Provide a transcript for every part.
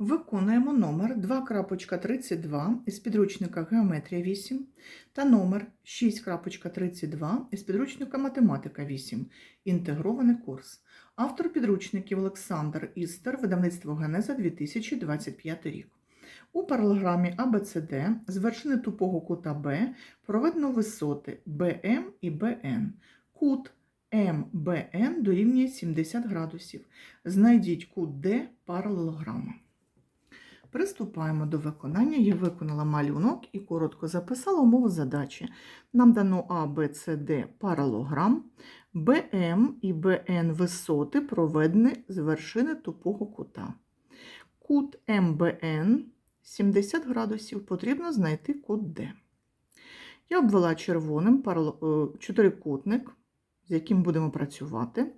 Виконуємо номер 2.32 із підручника Геометрія 8 та номер 6.32 із підручника Математика 8. Інтегрований курс. Автор підручників Олександр Істер, видавництво Генеза 2025 рік. У паралограмі ABCD з вершини тупого кута Б проведено висоти BM і BN. Кут МБН дорівнює 70 градусів. Знайдіть кут D паралелограма. Приступаємо до виконання. Я виконала малюнок і коротко записала умову задачі. Нам дано А, Б, С, Д паралограм. БМ і БН висоти проведені з вершини тупого кута. Кут МБН 70 градусів. Потрібно знайти кут Д. Я обвела червоним е, чотирикутник, яким будемо працювати.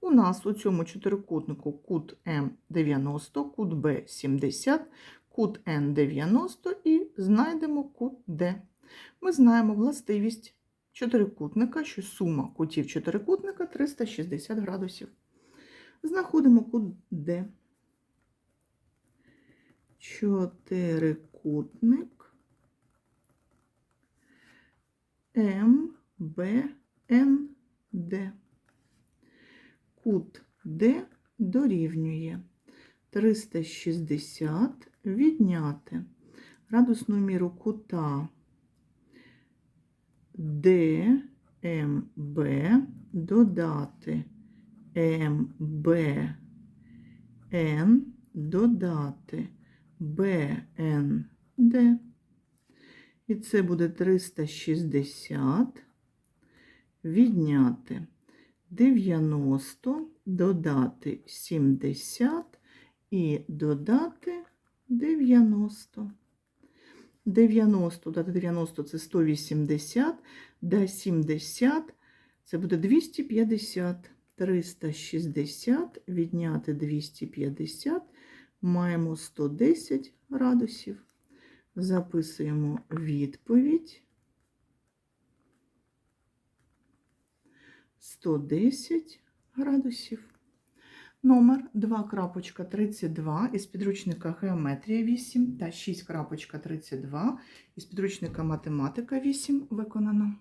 У нас у цьому чотирикутнику кут М 90, кут Б 70, кут Н 90 і знайдемо кут Д. Ми знаємо властивість чотирикутника, що сума кутів чотирикутника 360 градусів. Знаходимо кут Д. Чотирикутник М, Б, Н, Д. Кут Д дорівнює 360 відняти градусну міру кута ДМБ додати МБН додати БНД. І це буде 360 відняти 90, додати 70 і додати 90. 90 додати 90 це 180, да 70 це буде 250. 360 відняти 250 маємо 110 градусів. Записуємо відповідь. 110 градусів. Номер 2.32 із підручника Геометрія 8 та 6.32 із підручника Математика 8 виконано.